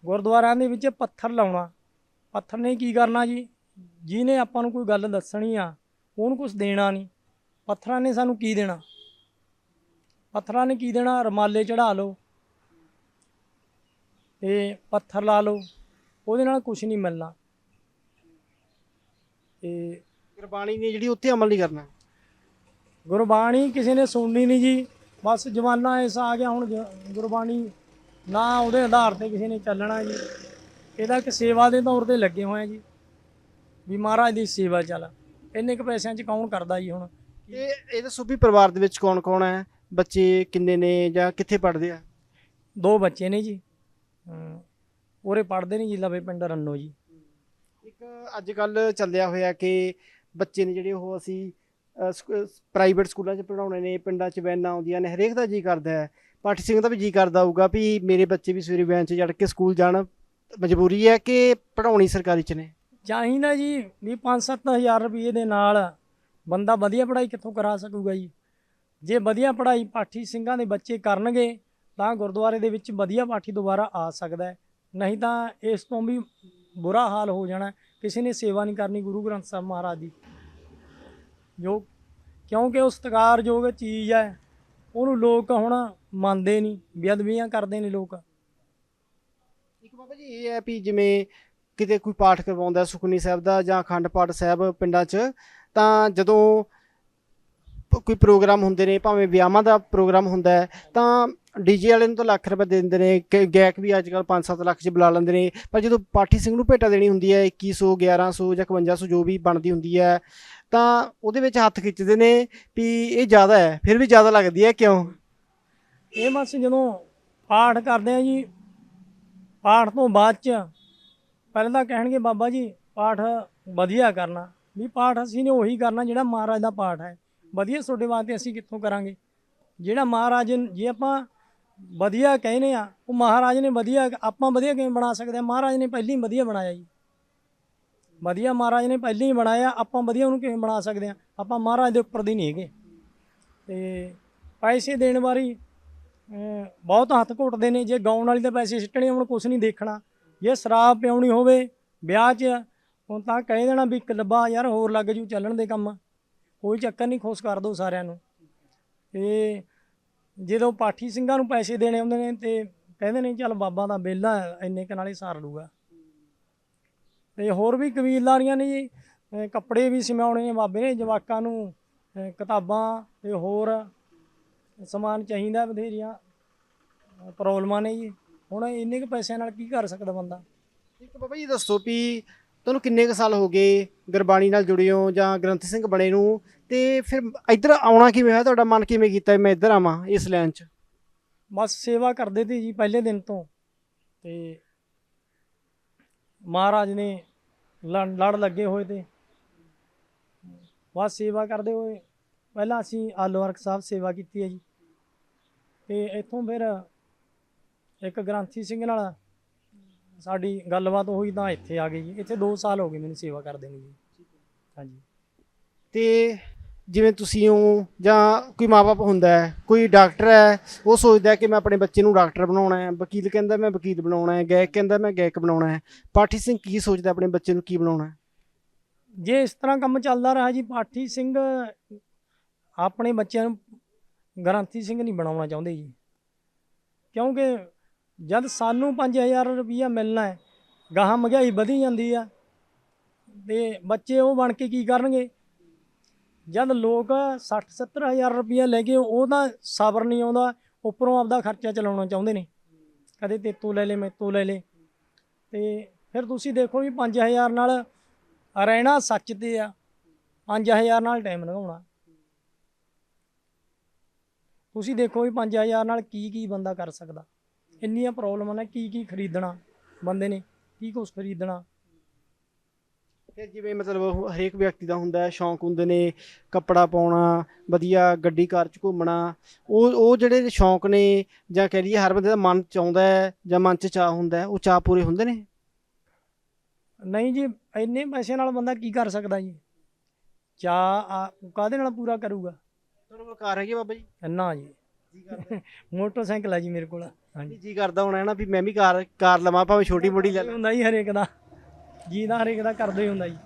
ਗੁਰਦੁਆਰਿਆਂ ਦੇ ਵਿੱਚ ਪੱਥਰ ਲਾਉਣਾ। ਪੱਥਰ ਨੇ ਕੀ ਕਰਨਾ ਜੀ? ਜਿਹਨੇ ਆਪਾਂ ਨੂੰ ਕੋਈ ਗੱਲ ਦੱਸਣੀ ਆ, ਉਹਨੂੰ ਕੁਝ ਦੇਣਾ ਨਹੀਂ। ਪੱਥਰਾਂ ਨੇ ਸਾਨੂੰ ਕੀ ਦੇਣਾ? ਪੱਥਰਾਂ ਨੇ ਕੀ ਦੇਣਾ? ਰਮਾਲੇ ਚੜਾ ਲਓ। ਤੇ ਪੱਥਰ ਲਾ ਲਓ। ਉਹਦੇ ਨਾਲ ਕੁਝ ਨਹੀਂ ਮਿਲਣਾ। ਤੇ ਗੁਰਬਾਣੀ ਨੇ ਜਿਹੜੀ ਉੱਥੇ ਅਮਲ ਨਹੀਂ ਕਰਨਾ। ਗੁਰਬਾਣੀ ਕਿਸੇ ਨੇ ਸੁਣਨੀ ਨਹੀਂ ਜੀ। ਬਸ ਜਮਾਨਾ ਐਸਾ ਆ ਗਿਆ ਹੁਣ ਗੁਰਬਾਣੀ ਨਾ ਉਹਦੇ ਆਧਾਰ ਤੇ ਕਿਸੇ ਨੇ ਚੱਲਣਾ ਜੀ। ਇਹਦਾ ਇੱਕ ਸੇਵਾ ਦੇ ਤੌਰ ਤੇ ਲੱਗੇ ਹੋਏ ਆ ਜੀ। ਵੀ ਮਹਾਰਾਜ ਦੀ ਸੇਵਾ ਚੱਲ। ਇੰਨੇ ਕੁ ਪੈਸਿਆਂ 'ਚ ਕੌਣ ਕਰਦਾ ਜੀ ਹੁਣ? ਇਹ ਇਹ ਦੱਸੋ ਵੀ ਪਰਿਵਾਰ ਦੇ ਵਿੱਚ ਕੌਣ ਕੌਣ ਹੈ? ਬੱਚੇ ਕਿੰਨੇ ਨੇ ਜਾਂ ਕਿੱਥੇ ਪੜ੍ਹਦੇ ਆ? ਦੋ ਬੱਚੇ ਨੇ ਜੀ। ਉਰੇ ਪੜਦੇ ਨੇ ਜੀ ਲਵੇ ਪਿੰਡ ਰੰਨੋ ਜੀ। ਇੱਕ ਅੱਜ ਕੱਲ ਚੱਲਿਆ ਹੋਇਆ ਕਿ ਬੱਚੇ ਨੇ ਜਿਹੜੇ ਉਹ ਅਸੀਂ ਪ੍ਰਾਈਵੇਟ ਸਕੂਲਾਂ 'ਚ ਪੜਾਉਣੇ ਨੇ ਪਿੰਡਾਂ 'ਚ ਵੈਨਾਂ ਆਉਂਦੀਆਂ ਨੇ ਹਰੇਕ ਦਾ ਜੀ ਕਰਦਾ ਹੈ। ਪਾਠੀ ਸਿੰਘ ਦਾ ਵੀ ਜੀ ਕਰਦਾ ਹੋਊਗਾ ਵੀ ਮੇਰੇ ਬੱਚੇ ਵੀ ਸਵੇਰੇ ਵੈਨ 'ਚ ਚੜ੍ਹ ਕੇ ਸਕੂਲ ਜਾਣ। ਮਜਬੂਰੀ ਹੈ ਕਿ ਪੜਾਉਣੀ ਸਰਕਾਰੀ 'ਚ ਨੇ? ਚਾਹੀਦਾ ਜੀ ਵੀ 5-7000 ਰੁਪਏ ਦੇ ਨਾਲ ਬੰਦਾ ਵਧੀਆ ਪੜ੍ਹਾਈ ਕਿੱਥੋਂ ਕਰਾ ਸਕੂਗਾ ਜੀ? ਜੇ ਵਧੀਆ ਪੜ੍ਹਾਈ ਪਾਠੀ ਸਿੰਘਾਂ ਦੇ ਬੱਚੇ ਕਰਨਗੇ, ਤਾਂ ਗੁਰਦੁਆਰੇ ਦੇ ਵਿੱਚ ਵਧੀਆ ਪਾਠੀ ਦੁਬਾਰਾ ਆ ਸਕਦਾ ਹੈ। ਨਹੀਂ ਤਾਂ ਇਸ ਤੋਂ ਵੀ ਬੁਰਾ ਹਾਲ ਹੋ ਜਾਣਾ ਕਿਸੇ ਨੇ ਸੇਵਾ ਨਹੀਂ ਕਰਨੀ ਗੁਰੂ ਗ੍ਰੰਥ ਸਾਹਿਬ ਮਹਾਰਾਜ ਦੀ। ਜੋ ਕਿਉਂਕਿ ਉਹ ਸਤਿਕਾਰਯੋਗ ਚੀਜ਼ ਹੈ, ਉਹਨੂੰ ਲੋਕ ਹੁਣ ਮੰਨਦੇ ਨਹੀਂ, ਬੇਅਦਬੀਆਂ ਕਰਦੇ ਨੇ ਲੋਕ। ਇੱਕ ਬਾਬਾ ਜੀ, ਇਹ ਹੈ ਵੀ ਜਿਵੇਂ ਕਿਤੇ ਕੋਈ ਪਾਠ ਕਰਵਾਉਂਦਾ ਸੁਖਨੀ ਸਾਹਿਬ ਦਾ ਜਾਂ ਅਖੰਡ ਪਾਠ ਸਾਹਿਬ ਪਿੰਡਾਂ 'ਚ ਤਾਂ ਜਦੋਂ ਕੋਈ ਪ੍ਰੋਗਰਾਮ ਹੁੰਦੇ ਨੇ, ਭਾਵੇਂ ਵਿਆਹਾਂ ਦਾ ਪ੍ਰੋਗਰਾਮ ਹੁੰਦਾ ਹੈ, ਤਾਂ ਡੀਜੇ ਵਾਲੇ ਨੂੰ ਤਾਂ ਲੱਖ ਰੁਪਏ ਦੇ ਦਿੰਦੇ ਨੇ ਗ- ਗਾਇਕ ਵੀ ਅੱਜ ਕੱਲ 5-7 ਲੱਖ 'ਚ ਬੁਲਾ ਲੈਂਦੇ ਨੇ, ਪਰ ਜਦੋਂ ਪਾਠੀ ਸਿੰਘ ਨੂੰ ਭੇਟਾ ਦੇਣੀ ਹੁੰਦੀ ਹੈ 2100 1100 ਜਾਂ 5100 ਜੋ ਵੀ ਬਣਦੀ ਹੁੰਦੀ ਹੈ, ਤਾਂ ਉਹਦੇ ਵਿੱਚ ਹੱਥ ਖਿੱਚਦੇ ਨੇ ਵੀ ਇਹ ਜ਼ਿਆਦਾ ਹੈ, ਫਿਰ ਵੀ ਜ਼ਿਆਦਾ ਲੱਗਦੀ ਹੈ, ਕਿਉਂ? ਇਹ ਬਸ ਜਦੋਂ ਪਾਠ ਕਰਦੇ ਆ ਜੀ, ਪਾਠ ਤੋਂ ਬਾਅਦ ਚ ਪਹਿਲਾਂ ਤਾਂ ਕਹਿਣਗੇ ਬਾਬਾ ਜੀ, ਪਾਠ ਵਧੀਆ ਕਰਨਾ। ਵੀ ਪਾਠ ਅਸੀਂ ਨੇ ਉਹੀ ਕਰਨਾ ਜਿਹੜਾ ਮਹਾਰਾਜ ਦਾ ਪਾਠ ਹੈ। ਵਧੀਆ ਤੁਹਾਡੇ ਵਾਸਤੇ ਅਸੀਂ ਕਿੱਥੋਂ ਕਰਾਂਗੇ? ਜਿਹੜਾ ਮਹਾਰਾਜ ਜੇ ਆਪਾਂ ਵਧੀਆ ਕਹਿੰਦੇ ਆ ਉਹ ਮਹਾਰਾਜ ਨੇ ਵਧੀਆ ਆਪਾਂ ਵਧੀਆ ਕਿਵੇਂ ਬਣਾ ਸਕਦੇ ਆ ਮਹਾਰਾਜ ਨੇ ਪਹਿਲਾਂ ਹੀ ਵਧੀਆ ਬਣਾਇਆ ਜੀ। ਵਧੀਆ ਮਹਾਰਾਜ ਨੇ ਪਹਿਲਾਂ ਹੀ ਬਣਾਇਆ, ਆਪਾਂ ਵਧੀਆ ਉਹਨੂੰ ਕਿਵੇਂ ਬਣਾ ਸਕਦੇ ਆ ਆਪਾਂ ਮਹਾਰਾਜ ਦੇ ਉੱਪਰ ਦੀ ਨਹੀਂ ਹੈਗੇ। ਤੇ ਪੈਸੇ ਦੇਣ ਵਾਰੀ ਬਹੁਤ ਹੱਥ ਘੁੱਟਦੇ ਨੇ। ਜੇ ਗਾਉਣ ਵਾਲੀ ਦੇ ਪੈਸੇ ਸਿੱਟਣੇ ਹੁਣ ਕੁਛ ਨਹੀਂ ਦੇਖਣਾ। ਜੇ ਸ਼ਰਾਬ ਪਿਆਉਣੀ ਹੋਵੇ, ਵਿਆਹ 'ਚ ਹੁਣ ਤਾਂ ਕਹਿ ਦੇਣਾ ਵੀ ਇੱਕ ਲੱਭਾ ਯਾਰ ਹੋਰ ਲੱਗ ਜੂ ਚੱਲਣ ਦੇ ਕੰਮ। ਕੋਈ ਚੱਕਰ ਨਹੀਂ, ਖੁਸ਼ ਕਰ ਦੋ ਸਾਰਿਆਂ ਨੂੰ। ਤੇ ਜਦੋਂ ਪਾਠੀ ਸਿੰਘਾਂ ਨੂੰ ਪੈਸੇ ਦੇਣੇ ਹੁੰਦੇ ਨੇ ਤੇ ਕਹਿੰਦੇ ਨੇ, ਚੱਲ ਬਾਬਾ ਦਾ ਬੇਲਾ ਇੰਨੇ ਕੁ ਨਾਲ ਹੀ ਸਾਰ ਲੂਗਾ ਤੇ ਹੋਰ ਵੀ ਕਬੀਲਦਾਰੀਆਂ ਨੇ ਜੀ ਕੱਪੜੇ ਵੀ ਸਿਮਾਉਣੇ ਨੇ ਬਾਬੇ ਨੇ, ਜਵਾਕਾਂ ਨੂੰ ਕਿਤਾਬਾਂ ਤੇ ਹੋਰ ਸਮਾਨ ਚਾਹੀਦਾ ਬਥੇਰੀਆਂ ਪ੍ਰੋਬਲਮਾਂ ਨੇ ਜੀ। ਹੁਣ ਇੰਨੇ ਕੁ ਪੈਸਿਆਂ ਨਾਲ ਕੀ ਕਰ ਸਕਦਾ ਬੰਦਾ? ਇੱਕ ਬਾਬਾ ਜੀ ਦੱਸੋ ਵੀ ਤੁਹਾਨੂੰ ਕਿੰਨੇ ਕੁ ਸਾਲ ਹੋ ਗਏ ਗੁਰਬਾਣੀ ਨਾਲ ਜੁੜੇ ਹੋ ਜਾਂ ਗ੍ਰੰਥੀ ਸਿੰਘ ਬਣੇ ਨੂੰ? ਤੇ ਫਿਰ ਇੱਧਰ ਆਉਣਾ ਕਿਵੇਂ ਹੋਇਆ? ਤੁਹਾਡਾ ਮਨ ਕਿਵੇਂ ਕੀਤਾ ਮੈਂ ਇੱਧਰ ਆਵਾਂ ਇਸ ਲਾਈਨ 'ਚ? ਬਸ ਸੇਵਾ ਕਰਦੇ ਤੇ ਜੀ ਪਹਿਲੇ ਦਿਨ ਤੋਂ। ਤੇ ਮਹਾਰਾਜ ਨੇ ਲੜ ਲੜ ਲੱਗੇ ਹੋਏ ਤੇ। ਬਸ ਸੇਵਾ ਕਰਦੇ ਹੋਏ ਪਹਿਲਾਂ ਅਸੀਂ ਆਲੂ ਵਰਕ ਸਾਹਿਬ ਸੇਵਾ ਕੀਤੀ ਹੈ ਜੀ। ਤੇ ਇੱਥੋਂ ਫਿਰ ਇੱਕ ਗ੍ਰੰਥੀ ਸਿੰਘ ਨਾਲ ਸਾਡੀ ਗੱਲਬਾਤ ਹੋਈ ਤਾਂ ਇੱਥੇ ਆ ਗਏ ਜੀ। ਇੱਥੇ 2 ਸਾਲ ਹੋ ਗਏ ਮੈਨੂੰ ਸੇਵਾ ਕਰਦੇ ਨੂੰ ਜੀ। ਹਾਂਜੀ। ਤੇ ਜਿਵੇਂ ਤੁਸੀਂ ਹੋ ਜਾਂ ਕੋਈ ਮਾਪੇ ਹੁੰਦਾ ਹੈ ਕੋਈ ਡਾਕਟਰ ਹੈ ਉਹ ਸੋਚਦਾ ਹੈ ਕਿ ਮੈਂ ਆਪਣੇ ਬੱਚੇ ਨੂੰ ਡਾਕਟਰ ਬਣਾਉਣਾ ਹੈ ਵਕੀਲ ਕਹਿੰਦਾ ਮੈਂ ਵਕੀਲ ਬਣਾਉਣਾ ਹੈ ਗਾਇਕ ਕਹਿੰਦਾ ਮੈਂ ਗਾਇਕ ਬਣਾਉਣਾ ਹੈ। ਪਾਠੀ ਸਿੰਘ ਕੀ ਸੋਚਦਾ ਆਪਣੇ ਬੱਚੇ ਨੂੰ ਕੀ ਬਣਾਉਣਾ ਹੈ? ਜੇ ਇਸ ਤਰ੍ਹਾਂ ਕੰਮ ਚੱਲਦਾ ਰਿਹਾ ਜੀ ਪਾਠੀ ਸਿੰਘ ਆਪਣੇ ਬੱਚਿਆਂ ਨੂੰ ਗ੍ਰੰਥੀ ਸਿੰਘ ਨਹੀਂ ਬਣਾਉਣਾ ਚਾਹੁੰਦੇ ਜੀ। ਕਿਉਂਕਿ ਜਦ ਸਾਨੂੰ 5000 ਰੁਪਈਆ ਮਿਲਣਾ ਹੈ, ਗਾਹਾਂ ਮਹਿੰਗਾਈ ਵਧੀ ਜਾਂਦੀ ਆ, ਤੇ ਬੱਚੇ ਉਹ ਬਣ ਕੇ ਕੀ ਕਰਨਗੇ? ਜਦ ਲੋਕ 60 70000 ਰੁਪਈਆ ਲੈ ਕੇ ਉਹ ਤਾਂ ਸਬਰ ਨਹੀਂ ਆਉਂਦਾ, ਉੱਪਰੋਂ ਆਪਦਾ ਖਰਚਾ ਚਲਾਉਣਾ ਚਾਹੁੰਦੇ ਨੇ। ਕਦੇ ਤੇ ਤੂੰ ਲੈ ਲੈ ਮੈਤੋਂ ਲੈ ਲੈ। ਤੇ ਫਿਰ ਤੁਸੀਂ ਦੇਖੋ ਵੀ 5000 ਨਾਲ ਰਹਿਣਾ ਸੱਚ ਤੇ ਆ 5000 ਨਾਲ ਟਾਈਮ ਲਗਾਉਣਾ ਤੁਸੀਂ ਦੇਖੋ ਵੀ 5000 ਨਾਲ ਕੀ ਕੀ ਬੰਦਾ ਕਰ ਸਕਦਾ। ਇੰਨੀਆਂ ਪ੍ਰੋਬਲਮਾਂ ਨੇ ਕੀ ਕੀ ਖਰੀਦਣਾ ਬੰਦੇ ਨੇ ਕੀ ਕੁਛ ਖਰੀਦਣਾ। ਫਿਰ ਜਿਵੇਂ ਮਤਲਬ ਉਹ ਹਰੇਕ ਵਿਅਕਤੀ ਦਾ ਹੁੰਦਾ ਹੈ ਸ਼ੌਂਕ ਹੁੰਦੇ ਨੇ ਕੱਪੜਾ ਪਾਉਣਾ ਵਧੀਆ ਗੱਡੀ ਕਾਰ 'ਚ ਘੁੰਮਣਾ ਉਹ ਉਹ ਜਿਹੜੇ ਸ਼ੌਂਕ ਨੇ ਜਾਂ ਕਹਿ ਲਈਏ ਹਰ ਬੰਦੇ ਦਾ ਮਨ ਚ ਆਉਂਦਾ ਹੈ ਜਾਂ ਮਨ 'ਚ ਚਾਹ ਹੁੰਦਾ ਹੈ ਉਹ ਚਾਹ ਪੂਰੇ ਹੁੰਦੇ ਨੇ? ਨਹੀਂ ਜੀ ਇੰਨੇ ਪੈਸੇ ਨਾਲ ਬੰਦਾ ਕੀ ਕਰ ਸਕਦਾ ਜੀ? ਚਾਹ ਆ ਕਾਹਦੇ ਨਾਲ ਪੂਰਾ ਕਰੂਗਾ? ਕੋਲ ਕਾਰ ਹੈਗੀ ਬਾਬਾ ਜੀ। ਨਾ ਜੀ। ਮੋਟਰਸਾਈਕਲ ਆ ਜੀ ਮੇਰੇ ਕੋਲ। ਹਾਂਜੀ। ਜੀ ਕਰਦਾ ਹੋਣਾ ਹੈ ਨਾ ਵੀ ਮੈਂ ਵੀ ਕਾਰ ਕਾਰ ਲਵਾਂ ਭਾਵੇਂ ਛੋਟੀ ਮੋਟੀ ਲੈ ਇਹ ਲਾਂ। ਹੁੰਦਾ ਜੀ ਹਰੇਕ ਦਾ। ਜੀ ਦਾ ਹਰੇਕ ਦਾ ਕਰਦੇ ਹੀ ਹੁੰਦਾ ਜੀ।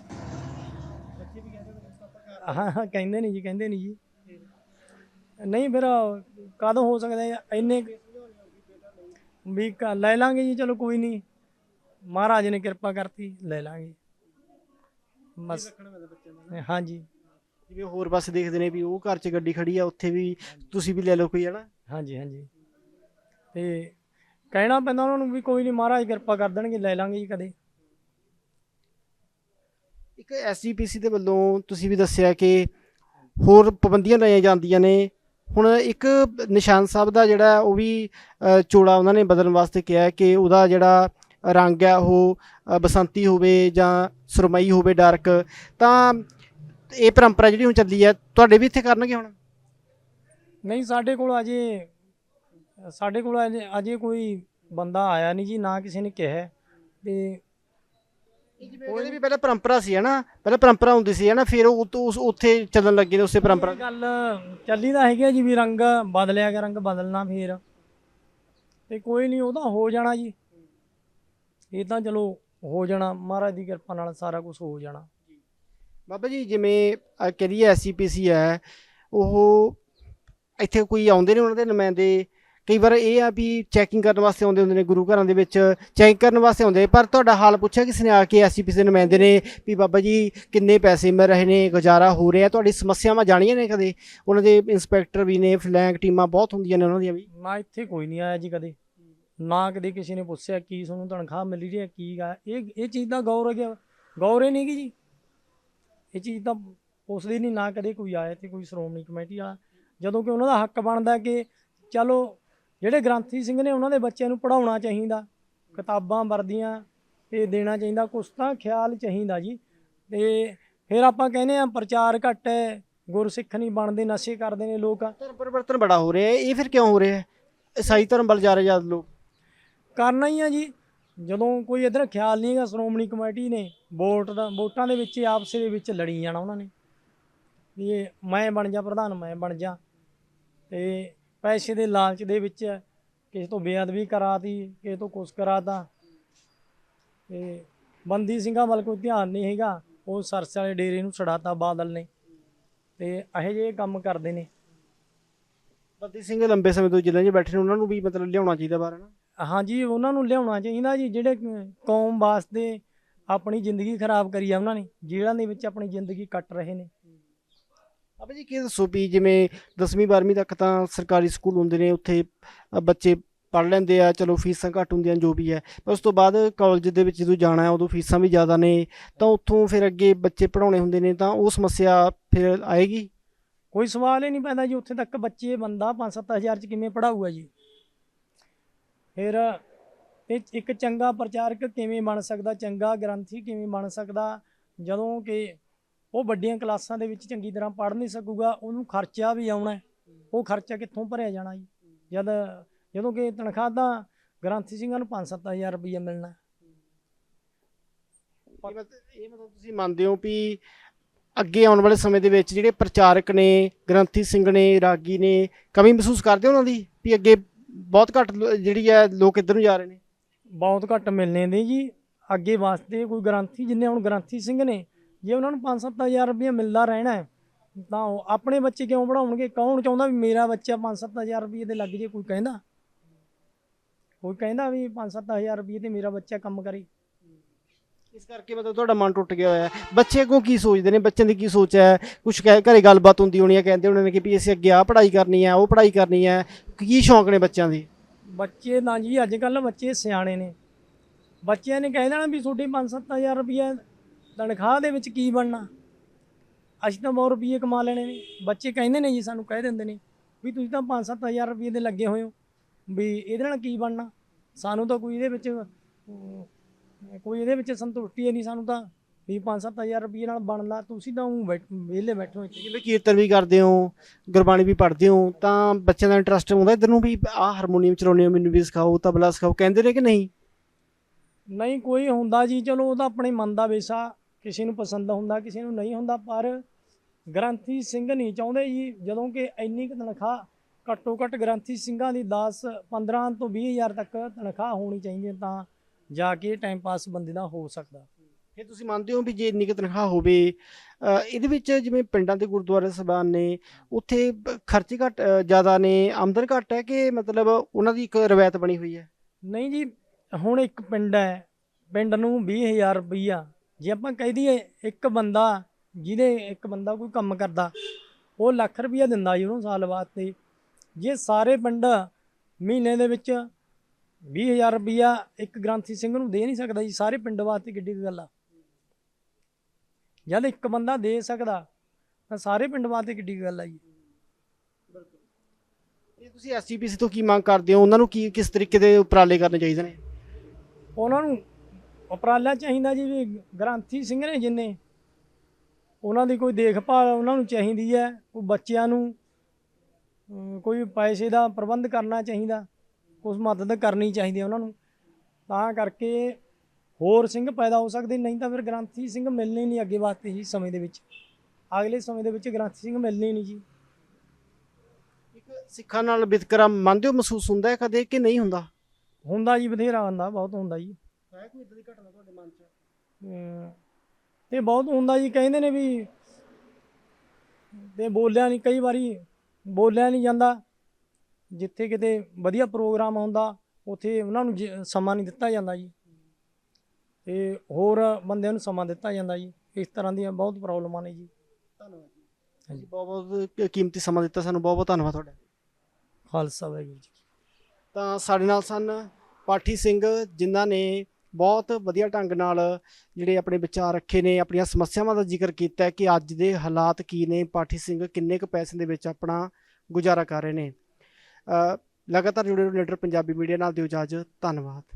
ਹਾਂ ਹਾਂ ਕਹਿੰਦੇ ਨਹੀਂ ਜੀ ਕਹਿੰਦੇ ਨਹੀਂ ਜੀ। ਨਹੀਂ ਫਿਰ ਕਦੋਂ ਹੋ ਸਕਦਾ ਹੈ? ਇੰਨੇ ਵੀ ਲੈ ਲਾਂਗੇ ਜੀ ਚਲੋ ਕੋਈ ਨਹੀਂ। ਮਹਾਰਾਜ ਨੇ ਕਿਰਪਾ ਕਰਤੀ ਲੈ ਲਾਂਗੇ। ਬਸ। ਹਾਂਜੀ। ਜਿਵੇਂ ਹੋਰ ਪਾਸੇ ਦੇਖਦੇ ਨੇ ਵੀ ਉਹ ਘਰ 'ਚ ਗੱਡੀ ਖੜੀ ਆ ਉੱਥੇ ਵੀ ਤੁਸੀਂ ਵੀ ਲੈ ਲਓ ਕੋਈ ਹੈ ਨਾ? ਹਾਂਜੀ ਹਾਂਜੀ। ਤੇ ਕਹਿਣਾ ਪੈਂਦਾ ਉਹਨਾਂ ਨੂੰ ਵੀ ਕੋਈ ਨਹੀਂ ਮਹਾਰਾਜ ਕਿਰਪਾ ਕਰ ਦੇਣਗੇ ਲੈ ਲਾਂਗੇ ਜੀ ਕਦੇ। ਇੱਕ ਐਸਜੀਪੀਸੀ ਦੇ ਵੱਲੋਂ ਤੁਸੀਂ ਵੀ ਦੱਸਿਆ ਕਿ ਹੋਰ ਪਾਬੰਦੀਆਂ ਲਾਈਆਂ ਜਾਂਦੀਆਂ ਨੇ। ਹੁਣ ਇੱਕ ਨਿਸ਼ਾਨ ਸਾਹਿਬ ਦਾ ਜਿਹੜਾ ਉਹ ਵੀ ਚੋਲਾ ਉਹਨਾਂ ਨੇ ਬਦਲਣ ਵਾਸਤੇ ਕਿਹਾ ਕਿ ਉਹਦਾ ਜਿਹੜਾ ਰੰਗ ਹੈ ਉਹ ਬਸੰਤੀ ਹੋਵੇ ਜਾਂ ਸੁਰਮਈ ਹੋਵੇ ਡਾਰਕ। ਤਾਂ ਇਹ ਪਰੰਪਰਾ ਜਿਹੜੀ ਹੁਣ ਚੱਲੀ ਹੈ ਤੁਹਾਡੇ ਵੀ ਇੱਥੇ ਕਰਨਗੇ ਹੁਣ? ਨਹੀਂ ਸਾਡੇ ਕੋਲ ਅਜੇ ਸਾਡੇ ਕੋਲ ਅਜੇ ਅਜੇ ਕੋਈ ਬੰਦਾ ਆਇਆ ਨਹੀਂ ਜੀ ਨਾ ਕਿਸੇ ਨੇ ਕਿਹਾ। ਹੈ। ਤੇ ਉਹਦੇ ਵੀ ਪਹਿਲਾਂ ਪਰੰਪਰਾ ਸੀ ਹੈ ਨਾ ਪਹਿਲਾਂ ਪਰੰਪਰਾ ਹੁੰਦੀ ਸੀ ਹੈ ਨਾ ਫਿਰ ਉਹ ਤੋਂ ਉਸ- ਉੱਥੇ ਚੱਲਣ ਲੱਗੇ ਨੇ ਉਸੇ ਪਰੰਪਰਾ। ਇਹ ਗੱਲ ਚੱਲੀ ਤਾਂ ਹੈਗੀ ਆ ਜੀ ਵੀ ਰੰਗ ਬਦਲਿਆ ਗਿਆ ਰੰਗ ਬਦਲਣਾ ਫੇਰ। ਤੇ ਕੋਈ ਨਹੀਂ ਉਹਦਾ ਹੋ ਜਾਣਾ ਜੀ। ਇਹ ਤਾਂ ਚਲੋ ਹੋ ਜਾਣਾ ਮਹਾਰਾਜ ਦੀ ਕਿਰਪਾ ਨਾਲ ਸਾਰਾ ਕੁਝ ਹੋ ਜਾਣਾ। ਬਾਬਾ ਜੀ ਜਿਵੇਂ ਅਹ ਕਹਿ ਲਈਏ ਐਸਸੀਪੀਸੀ ਹੈ ਉਹ ਇੱਥੇ ਕੋਈ ਆਉਂਦੇ ਨੇ ਉਹਨਾਂ ਦੇ ਨੁਮਾਇੰਦੇ? ਕਈ ਵਾਰ ਇਹ ਆ ਵੀ ਚੈਕਿੰਗ ਕਰਨ ਵਾਸਤੇ ਆਉਂਦੇ ਹੁੰਦੇ ਨੇ, ਗੁਰੂ ਘਰਾਂ ਦੇ ਵਿੱਚ ਚੈੱਕ ਕਰਨ ਵਾਸਤੇ ਆਉਂਦੇ ਪਰ ਤੁਹਾਡਾ ਹਾਲ ਪੁੱਛਿਆ ਕਿਸੇ ਨੇ ਆ ਕੇ ਐਸਸੀਪੀਸੀ ਦੇ ਨੁਮਾਇੰਦੇ ਨੇ ਵੀ ਬਾਬਾ ਜੀ ਕਿੰਨੇ ਪੈਸੇ ਮਿਲ ਰਹੇ ਨੇ, ਗੁਜ਼ਾਰਾ ਹੋ ਰਿਹਾ, ਤੁਹਾਡੀ ਸਮੱਸਿਆਵਾਂ ਜਾਣੀਆਂ ਨੇ ਕਦੇ? ਉਹਨਾਂ ਦੇ ਇੰਸਪੈਕਟਰ ਵੀ ਨੇ ਫਲੈਂਗ ਟੀਮਾਂ ਬਹੁਤ ਹੁੰਦੀਆਂ ਨੇ ਉਹਨਾਂ ਦੀਆਂ ਵੀ। ਨਾ ਇੱਥੇ ਕੋਈ ਨਹੀਂ ਆਇਆ ਜੀ ਕਦੇ। ਨਾ ਕਦੇ ਕਿਸੇ ਨੇ ਪੁੱਛਿਆ ਕੀ ਤੁਹਾਨੂੰ ਤਨਖਾਹ ਮਿਲ ਰਹੀ ਹੈ, ਕੀ ਗਾ, ਇਹ ਇਹ ਚੀਜ਼ ਦਾ ਗੌਰ ਹੈ ਗੌਰ ਹੀ ਨਹੀਂ ਗੀ ਜੀ। ਇਹ ਚੀਜ਼ ਤਾਂ ਪੁੱਛਦੇ ਨਹੀਂ, ਨਾ ਕਦੇ ਕੋਈ ਆਇਆ ਤੇ ਕੋਈ ਸ਼੍ਰੋਮਣੀ ਕਮੇਟੀ ਵਾਲਾ। ਜਦੋਂ ਕਿ ਉਹਨਾਂ ਦਾ ਹੱਕ ਬਣਦਾ ਕਿ ਚਲੋ ਜਿਹੜੇ ਗ੍ਰੰਥੀ ਸਿੰਘ ਨੇ ਉਹਨਾਂ ਦੇ ਬੱਚਿਆਂ ਨੂੰ ਪੜਾਉਣਾ ਚਾਹੀਦਾ ਕਿਤਾਬਾਂ ਵਰਦੀਆਂ ਇਹ ਦੇਣਾ ਚਾਹੀਦਾ ਕੁਛ ਤਾਂ ਖਿਆਲ ਚਾਹੀਦਾ ਜੀ। ਤੇ ਫਿਰ ਆਪਾਂ ਕਹਿੰਦੇ ਆ ਪ੍ਰਚਾਰ ਘੱਟ ਹੈ ਗੁਰਸਿੱਖ ਨਹੀਂ ਬਣਦੇ ਨਸ਼ੇ ਕਰਦੇ ਨੇ ਲੋਕ। ਧਰਮ ਪਰਿਵਰਤਨ ਬੜਾ ਹੋ ਰਿਹਾ ਹੈ ਇਹ ਫਿਰ ਕਿਉਂ ਹੋ ਰਿਹਾ ਹੈ? ਈਸਾਈ ਧਰਮ ਵੱਲ ਜਾ ਰਹੇ ਜਦ ਲੋਕ। ਕਰਨਾ ਹੀ ਆ ਜੀ ਜਦੋਂ ਕੋਈ ਇਧਰ ਖਿਆਲ ਨਹੀਂ ਹੈਗਾ ਸ਼੍ਰੋਮਣੀ ਕਮੇਟੀ ਨੇ ਵੋਟ ਦਾ ਵੋਟਾਂ ਦੇ ਵਿੱਚ ਆਪਸ ਦੇ ਵਿੱਚ ਲੜੀ ਜਾਣਾ ਉਹਨਾਂ ਨੇ। ਵੀ ਇਹ ਮੈਂ ਬਣ ਜਾ ਪ੍ਰਧਾਨ ਮੈਂ ਬਣ ਜਾ। ਤੇ ਪੈਸੇ ਦੇ ਲਾਲਚ ਦੇ ਵਿੱਚ ਕਿਸੇ ਤੋਂ ਬੇਅਦਬੀ ਕਰਾਤੀ ਕਿਸੇ ਤੋਂ ਕੁਛ ਕਰਾਤਾ। ਤੇ ਬੰਦੀ ਸਿੰਘਾਂ ਵੱਲ ਕੋਈ ਧਿਆਨ ਨਹੀਂ ਹੈਗਾ। ਉਹ ਸਰਸ ਵਾਲੇ ਡੇਰੇ ਨੂੰ ਛੜਾਤਾ ਬਾਦਲ ਨੇ। ਤੇ ਇਹੋ ਜਿਹੇ ਕੰਮ ਕਰਦੇ ਨੇ। ਬੰਦੀ ਸਿੰਘ ਲੰਬੇ ਸਮੇਂ ਤੋਂ ਜ਼ਿਲ੍ਹੇ 'ਚ ਬੈਠੇ ਨੇ ਉਹਨਾਂ ਨੂੰ ਵੀ ਮਤਲਬ ਲਿਆਉਣਾ ਚਾਹੀਦਾ ਬਾਹਰ ਨਾ ਹਾਂਜੀ ਉਹਨਾਂ ਨੂੰ ਲਿਆਉਣਾ ਚਾਹੀਦਾ ਜੀ। ਜਿਹੜੇ ਕੌਮ ਵਾਸਤੇ ਆਪਣੀ ਜ਼ਿੰਦਗੀ ਖਰਾਬ ਕਰੀ ਆ ਉਹਨਾਂ ਨੇ ਜੇਲ੍ਹਾਂ ਦੇ ਵਿੱਚ ਆਪਣੀ ਜ਼ਿੰਦਗੀ ਕੱਟ ਰਹੇ ਨੇ। ਆਪਾ ਜੀ, ਕੀ ਦੱਸੋ ਵੀ ਜਿਵੇਂ 10ਵੀਂ 12ਵੀਂ ਤੱਕ ਤਾਂ ਸਰਕਾਰੀ ਸਕੂਲ ਹੁੰਦੇ ਨੇ, ਉੱਥੇ ਬੱਚੇ ਪੜ ਲੈਂਦੇ ਆ, ਚਲੋ ਫੀਸਾਂ ਘੱਟ ਹੁੰਦੀਆਂ ਜੋ ਵੀ ਹੈ, ਪਰ ਉਸ ਤੋਂ ਬਾਅਦ ਕਾਲਜ ਦੇ ਵਿੱਚ ਜਦੋਂ ਜਾਣਾ ਹੈ, ਉਦੋਂ ਫੀਸਾਂ ਵੀ ਜ਼ਿਆਦਾ ਨੇ, ਤਾਂ ਉੱਥੋਂ ਫਿਰ ਅੱਗੇ ਬੱਚੇ ਪੜਾਉਣੇ ਹੁੰਦੇ ਨੇ, ਤਾਂ ਉਹ ਸਮੱਸਿਆ ਫਿਰ ਆਏਗੀ? ਕੋਈ ਸਵਾਲ ਹੀ ਨਹੀਂ ਪੈਂਦਾ ਜੀ, ਉੱਥੇ ਤੱਕ ਬੱਚੇ ਬੰਦਾ 5-7000 ਚ ਕਿਵੇਂ ਪੜਾਊਗਾ ਜੀ? ਫਿਰ ਇਹ ਇੱਕ ਚੰਗਾ ਪ੍ਰਚਾਰਕ ਕਿਵੇਂ ਬਣ ਸਕਦਾ, ਚੰਗਾ ਗ੍ਰੰਥੀ ਕਿਵੇਂ ਬਣ ਸਕਦਾ, ਜਦੋਂ ਕਿ ਉਹ ਵੱਡੀਆਂ ਕਲਾਸਾਂ ਦੇ ਵਿੱਚ ਚੰਗੀ ਤਰ੍ਹਾਂ ਪੜ੍ਹ ਨਹੀਂ ਸਕੂਗਾ ਉਹਨੂੰ ਖਰਚਾ ਵੀ ਆਉਣਾ। ਉਹ ਖਰਚਾ ਕਿੱਥੋਂ ਭਰਿਆ ਜਾਣਾ ਜੀ? ਜਦ ਜਦੋਂ ਕਿ ਤਨਖਾਹ ਤਾਂ ਗ੍ਰੰਥੀ ਸਿੰਘਾਂ ਨੂੰ 5-7000 ਰੁਪਈਆ ਮਿਲਣਾ। ਇਹ ਮਤ- ਇਹ ਮਤਲਬ ਤੁਸੀਂ ਮੰਨਦੇ ਹੋ ਵੀ ਅੱਗੇ ਆਉਣ ਵਾਲੇ ਸਮੇਂ ਦੇ ਵਿੱਚ ਜਿਹੜੇ ਪ੍ਰਚਾਰਕ ਨੇ ਗ੍ਰੰਥੀ ਸਿੰਘ ਨੇ ਰਾਗੀ ਨੇ ਕਮੀ ਮਹਿਸੂਸ ਕਰਦੇ ਉਹਨਾਂ ਦੀ? ਵੀ ਅੱਗੇ ਬਹੁਤ ਘੱਟ ਜਿਹੜੀ ਹੈ ਲੋਕ ਇੱਧਰ ਨੂੰ ਜਾ ਰਹੇ ਨੇ। ਬਹੁਤ ਘੱਟ ਮਿਲਨੇ ਦੇ ਜੀ। ਅੱਗੇ ਵਾਸਤੇ ਕੋਈ ਗ੍ਰੰਥੀ ਜਿੰਨੇ ਹੁਣ ਗ੍ਰੰਥੀ ਸਿੰਘ ਨੇ ਜੇ ਉਹਨਾਂ ਨੂੰ 5-7000 ਰੁਪਏ ਮਿਲਦਾ ਰਹਿਣਾ ਹੈ ਤਾਂ ਉਹ ਆਪਣੇ ਬੱਚੇ ਕਿਉਂ ਪੜਾਉਣਗੇ ਕੌਣ ਚਾਹੁੰਦਾ ਵੀ ਮੇਰਾ ਬੱਚਾ 5-7000 ਰੁਪਏ ਦੇ ਲੱਗ ਜੇ ਕੋਈ ਕਹਿੰਦਾ? ਕੋਈ ਕਹਿੰਦਾ ਵੀ 5-7000 ਰੁਪਏ ਤੇ ਮੇਰਾ ਬੱਚਾ ਕੰਮ ਕਰੇ? ਇਸ ਕਰਕੇ ਮਤਲਬ ਤੁਹਾਡਾ ਮਨ ਟੁੱਟ ਗਿਆ ਹੋਇਆ ਹੈ। ਬੱਚੇ ਕੋ ਕੀ ਸੋਚਦੇ ਨੇ? ਬੱਚਿਆਂ ਦੀ ਕੀ ਸੋਚ ਹੈ? ਕੁਝ ਘਰੇ ਗੱਲਬਾਤ ਹੁੰਦੀ ਹੋਣੀ ਹੈ ਕਹਿੰਦੇ ਹੋਣੇ ਨੇ ਕਿ ਵੀ ਅਸੀਂ ਅੱਗੇ ਆ ਪੜ੍ਹਾਈ ਕਰਨੀ ਹੈ ਉਹ ਪੜ੍ਹਾਈ ਕਰਨੀ ਹੈ। ਕੀ ਸ਼ੌਂਕ ਨੇ ਬੱਚਿਆਂ ਦੇ? ਬੱਚੇ ਨਾ ਜੀ ਅੱਜ ਕੱਲ ਬੱਚੇ ਸਿਆਣੇ ਨੇ। ਬੱਚਿਆਂ ਨੇ ਕਹਿ ਦੇਣਾ ਵੀ ਤੁਹਾਡੀ 5-7000 ਰੁਪਏ ਤਨਖਾਹ ਦੇ ਵਿੱਚ ਕੀ ਬਣਨਾ? ਅਸੀਂ ਤਾਂ ਬਹੁਤ ਰੁਪਏ ਕਮਾ ਲੈਣੇ ਨੇ। ਬੱਚੇ ਕਹਿੰਦੇ ਨੇ ਜੀ ਸਾਨੂੰ ਕਹਿ ਦਿੰਦੇ ਨੇ ਵੀ ਤੁਸੀਂ ਤਾਂ 5-7000 ਰੁਪਏ ਦੇ ਲੱਗੇ ਹੋਏ ਹੋ। ਵੀ ਇਹਦੇ ਨਾਲ ਕੀ ਬਣਨਾ? ਸਾਨੂੰ ਤਾਂ ਕੋਈ ਇਹਦੇ ਵਿੱਚ ਕੋਈ ਇਹਦੇ ਵਿੱਚ ਸੰਤੁਸ਼ਟੀ ਹੀ ਨਹੀਂ ਸਾਨੂੰ ਤਾਂ ਵੀ 5-7000 ਰੁਪਏ ਨਾਲ ਬਣਦਾ ਤੁਸੀਂ ਤਾਂ ਬੈਠ ਵਿਹਲੇ ਬੈਠੋ ਇੱਥੇ। ਜਿਵੇਂ ਕੀਰਤਨ ਵੀ ਕਰਦੇ ਹੋ ਗੁਰਬਾਣੀ ਵੀ ਪੜ੍ਹਦੇ ਹੋ ਤਾਂ ਬੱਚਿਆਂ ਦਾ ਇੰਟਰਸਟ ਹੁੰਦਾ ਇੱਧਰ ਨੂੰ ਵੀ ਆਹ ਹਾਰਮੋਨੀਅਮ ਚਲਾਉਂਦੇ ਹੋ ਮੈਨੂੰ ਵੀ ਸਿਖਾਓ ਤਬਲਾ ਸਿਖਾਓ ਕਹਿੰਦੇ ਨੇ ਕਿ ਨਹੀਂ? ਨਹੀਂ ਕੋਈ ਹੁੰਦਾ ਜੀ ਚਲੋ ਉਹਦਾ ਆਪਣੇ ਮਨ ਦਾ ਵਿਸ਼ਾ। ਕਿਸੇ ਨੂੰ ਪਸੰਦ ਹੁੰਦਾ ਕਿਸੇ ਨੂੰ ਨਹੀਂ ਹੁੰਦਾ ਪਰ ਗ੍ਰੰਥੀ ਸਿੰਘ ਨਹੀਂ ਚਾਹੁੰਦੇ ਜੀ ਜਦੋਂ ਕਿ ਇੰਨੀ ਕੁ ਤਨਖਾਹ ਘੱਟੋ ਘੱਟ ਗ੍ਰੰਥੀ ਸਿੰਘਾਂ ਦੀ 10 15 ਤੋਂ 20 ਹਜ਼ਾਰ ਤੱਕ ਤਨਖਾਹ ਹੋਣੀ ਚਾਹੀਦੀ ਤਾਂ ਜਾ ਕੇ ਟਾਈਮ ਪਾਸ ਬੰਦੇ ਦਾ ਹੋ ਸਕਦਾ। ਫਿਰ ਤੁਸੀਂ ਮੰਨਦੇ ਹੋ ਵੀ ਜੇ ਇੰਨੀ ਕੁ ਤਨਖਾਹ ਹੋਵੇ ਇਹਦੇ ਵਿੱਚ ਜਿਵੇਂ ਪਿੰਡਾਂ ਦੇ ਗੁਰਦੁਆਰੇ ਸਭਾਨ ਨੇ ਉੱਥੇ ਖਰਚੇ ਘੱਟ ਜ਼ਿਆਦਾ ਨੇ ਆਮਦਨ ਘੱਟ ਹੈ ਕਿ ਮਤਲਬ ਉਹਨਾਂ ਦੀ ਇੱਕ ਰਵਾਇਤ ਬਣੀ ਹੋਈ ਹੈ? ਨਹੀਂ ਜੀ ਹੁਣ ਇੱਕ ਪਿੰਡ ਹੈ ਪਿੰਡ ਨੂੰ 20000 ਰੁਪਈਆ ਜੇ ਆਪਾਂ ਕਹਿ ਦਈਏ ਇੱਕ ਬੰਦਾ ਜਿਹਦੇ ਇੱਕ ਬੰਦਾ ਕੋਈ ਕੰਮ ਕਰਦਾ ਉਹ ਲੱਖ ਰੁਪਈਆ ਦਿੰਦਾ ਜੀ ਉਹਨੂੰ ਸਾਲ ਬਾਅਦ ਤੇ ਜੇ ਸਾਰੇ ਪਿੰਡ ਮਹੀਨੇ ਦੇ ਵਿੱਚ 20000 ਰੁਪਈਆ ਇੱਕ ਗ੍ਰੰਥੀ ਸਿੰਘ ਨੂੰ ਦੇ ਨਹੀਂ ਸਕਦਾ ਜੀ ਸਾਰੇ ਪਿੰਡ ਵਾਸਤੇ ਕਿੱਡੀ ਗੱਲ ਆ। ਜਦ ਇੱਕ ਬੰਦਾ ਦੇ ਸਕਦਾ ਤਾਂ ਸਾਰੇ ਪਿੰਡ ਵਾਸਤੇ ਕਿੱਡੀ ਕੁ ਗੱਲ ਆ ਜੀ। ਇਹ ਤੁਸੀਂ ਐਸਜੀਪੀਸੀ ਤੋਂ ਕੀ ਮੰਗ ਕਰਦੇ ਹੋ? ਉਹਨਾਂ ਨੂੰ ਕੀ ਕਿਸ ਤਰੀਕੇ ਦੇ ਉਪਰਾਲੇ ਕਰਨੇ ਚਾਹੀਦੇ ਨੇ? ਉਹਨਾਂ ਨੂੰ ਉਪਰਾਲਾ ਚਾਹੀਦਾ ਜੀ ਵੀ ਗ੍ਰੰਥੀ ਸਿੰਘ ਨੇ ਜਿੰਨੇ ਉਹਨਾਂ ਦੀ ਕੋਈ ਦੇਖਭਾਲ ਉਹਨਾਂ ਨੂੰ ਚਾਹੀਦੀ ਹੈ ਕੋਈ ਬੱਚਿਆਂ ਨੂੰ ਕੋਈ ਪੈਸੇ ਦਾ ਪ੍ਰਬੰਧ ਕਰਨਾ ਚਾਹੀਦਾ ਕੁਝ ਮਦਦ ਕਰਨੀ ਚਾਹੀਦੀ ਹੈ ਉਹਨਾਂ ਨੂੰ। ਤਾਂ ਕਰਕੇ ਹੋਰ ਸਿੰਘ ਪੈਦਾ ਹੋ ਸਕਦੇ ਨਹੀਂ ਤਾਂ ਫਿਰ ਗ੍ਰੰਥੀ ਸਿੰਘ ਮਿਲਣੇ ਨਹੀਂ ਅੱਗੇ ਵਾਸਤੇ ਜੀ ਸਮੇਂ ਦੇ ਵਿੱਚ। ਅਗਲੇ ਸਮੇਂ ਦੇ ਵਿੱਚ ਗ੍ਰੰਥੀ ਸਿੰਘ ਮਿਲਣੇ ਨਹੀਂ ਜੀ। ਇੱਕ ਸਿੱਖਾਂ ਨਾਲ ਵਿਤਕਰਾ ਮੰਨਦੇ ਹੋ ਮਹਿਸੂਸ ਹੁੰਦਾ ਹੈ ਕਦੇ ਕਿ ਨਹੀਂ ਹੁੰਦਾ? ਹੁੰਦਾ ਜੀ ਬਥੇਰਾ ਹੁੰਦਾ ਬਹੁਤ ਹੁੰਦਾ ਜੀ। ਹੈ ਕੋਈ ਇਦਾਂ ਦੀ ਘਟਨਾ ਤੁਹਾਡੇ ਮਨ 'ਚ? ਅਮ ਤੇ ਬਹੁਤ ਹੁੰਦਾ ਜੀ ਕਹਿੰਦੇ ਨੇ ਵੀ ਤੇ ਬੋਲਿਆ ਨਹੀਂ ਕਈ ਵਾਰੀ ਬੋਲਿਆ ਨਹੀਂ ਜਾਂਦਾ। ਜਿੱਥੇ ਕਿਤੇ ਵਧੀਆ ਪ੍ਰੋਗਰਾਮ ਹੁੰਦਾ ਉੱਥੇ ਉਹਨਾਂ ਨੂੰ ਜ- ਸਮਾਂ ਨਹੀਂ ਦਿੱਤਾ ਜਾਂਦਾ ਜੀ। ਤੇ ਹੋਰ ਬੰਦਿਆਂ ਨੂੰ ਸਮਾਂ ਦਿੱਤਾ ਜਾਂਦਾ ਜੀ। ਇਸ ਤਰ੍ਹਾਂ ਦੀਆਂ ਬਹੁਤ ਪ੍ਰੋਬਲਮਾਂ ਨੇ ਜੀ। ਧੰਨਵਾਦ ਜੀ। ਹਾਂਜੀ। ਬਹੁਤ ਬਹੁਤ ਕੀਮਤੀ ਸਮਾਂ ਦਿੱਤਾ ਸਾਨੂੰ ਬਹੁਤ ਬਹੁਤ ਧੰਨਵਾਦ ਤੁਹਾਡਾ। ਖਾਲਸਾ ਵਾਹਿਗੁਰੂ ਜੀ ਤਾਂ ਸਾਡੇ ਨਾਲ ਸਨ ਪਾਠੀ ਸਿੰਘ ਜਿਨ੍ਹਾਂ ਨੇ ਬਹੁਤ ਵਧੀਆ ਢੰਗ ਨਾਲ ਜਿਹੜੇ ਆਪਣੇ ਵਿਚਾਰ ਰੱਖੇ ਨੇ, ਆਪਣੀਆਂ ਸਮੱਸਿਆਵਾਂ ਦਾ ਜ਼ਿਕਰ ਕੀਤਾ ਹੈ ਕਿ ਅੱਜ ਦੇ ਹਾਲਾਤ ਕੀ ਨੇ, ਪਾਠੀ ਸਿੰਘ ਕਿੰਨੇ ਕੁ ਪੈਸੇ ਦੇ ਵਿੱਚ ਆਪਣਾ ਗੁਜ਼ਾਰਾ ਕਰ ਰਹੇ ਨੇ। ਲਗਾਤਾਰ ਜੁੜੇ ਰਹੋ ਲੀਡਰ ਪੰਜਾਬੀ ਮੀਡੀਆ ਨਾਲ, ਦਿਓ ਇਜਾਜ਼ਤ, ਧੰਨਵਾਦ।